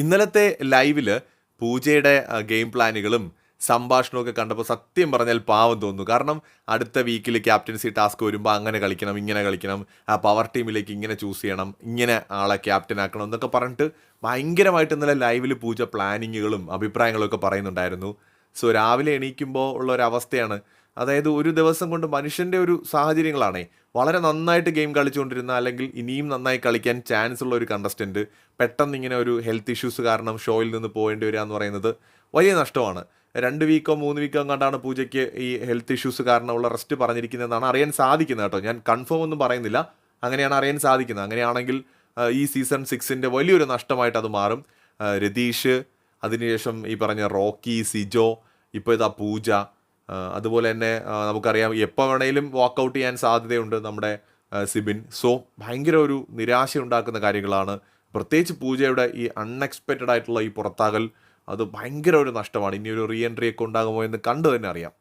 ഇന്നലത്തെ ലൈവിൽ പൂജയുടെ ഗെയിം പ്ലാനുകളും സംഭാഷണമൊക്കെ കണ്ടപ്പോൾ സത്യം പറഞ്ഞാൽ പാവം തോന്നുന്നു. കാരണം അടുത്ത വീക്കിൽ ക്യാപ്റ്റൻസി ടാസ്ക് വരുമ്പോൾ അങ്ങനെ കളിക്കണം ഇങ്ങനെ കളിക്കണം ആ പവർ ടീമിലേക്ക് ഇങ്ങനെ ചൂസ് ചെയ്യണം ഇങ്ങനെ ആളെ ക്യാപ്റ്റൻ ആക്കണം എന്നൊക്കെ പറഞ്ഞിട്ട് ഭയങ്കരമായിട്ട് ഇന്നലെ ലൈവിൽ പൂജ പ്ലാനിങ്ങുകളും അഭിപ്രായങ്ങളൊക്കെ പറയുന്നുണ്ടായിരുന്നു. സോ രാവിലെ എണീക്കുമ്പോൾ ഉള്ള ഒരു അവസ്ഥയാണ് അതായത് ഒരു ദിവസം കൊണ്ട് മനുഷ്യന്റെ ഒരു സാഹചര്യങ്ങളാണേ. വളരെ നന്നായിട്ട് ഗെയിം കളിച്ചുകൊണ്ടിരുന്ന അല്ലെങ്കിൽ ഇനിയും നന്നായി കളിക്കാൻ ചാൻസ് ഉള്ള ഒരു കണ്ടസ്റ്റന്റ് പെട്ടെന്ന് ഇങ്ങനെ ഒരു ഹെൽത്ത് ഇഷ്യൂസ് കാരണം ഷോയിൽ നിന്ന് പോകേണ്ടി വരിക എന്ന് പറയുന്നത് വലിയ നഷ്ടമാണ്. രണ്ട് വീക്കോ മൂന്ന് വീക്കോ കണ്ടാണ് പൂജയ്ക്ക് ഈ ഹെൽത്ത് ഇഷ്യൂസ് കാരണമുള്ള റെസ്റ്റ് പറഞ്ഞിരിക്കുന്നതെന്നാണ് അറിയാൻ സാധിക്കുന്നത് കേട്ടോ. ഞാൻ കൺഫേം ഒന്നും പറയുന്നില്ല. അങ്ങനെയാണ് അറിയാൻ സാധിക്കുന്നത്. അങ്ങനെയാണെങ്കിൽ ഈ സീസൺ സിക്സിന്റെ വലിയൊരു നഷ്ടമായിട്ട് അത് മാറും. രതീഷ് അതിനുശേഷം ഈ പറഞ്ഞ റോക്കി സിജോ ഇപ്പോൾ ഇതാ പൂജ. അതുപോലെ തന്നെ നമുക്കറിയാം എപ്പോൾ വേണേലും വാക്കൗട്ട് ചെയ്യാൻ സാധ്യതയുണ്ട് നമ്മുടെ സിബിൻ. സോ ഭയങ്കര ഒരു നിരാശ ഉണ്ടാക്കുന്ന കാര്യങ്ങളാണ്. പ്രത്യേകിച്ച് പൂജയുടെ ഈ അൺഎക്സ്പെക്റ്റഡ് ആയിട്ടുള്ള ഈ പുറത്താകൽ അത് ഭയങ്കര ഒരു നഷ്ടമാണ്. ഇനി ഒരു റീ എൻട്രി ഒക്കെ ഉണ്ടാകുമോ എന്ന് കണ്ടു തന്നെ അറിയാം.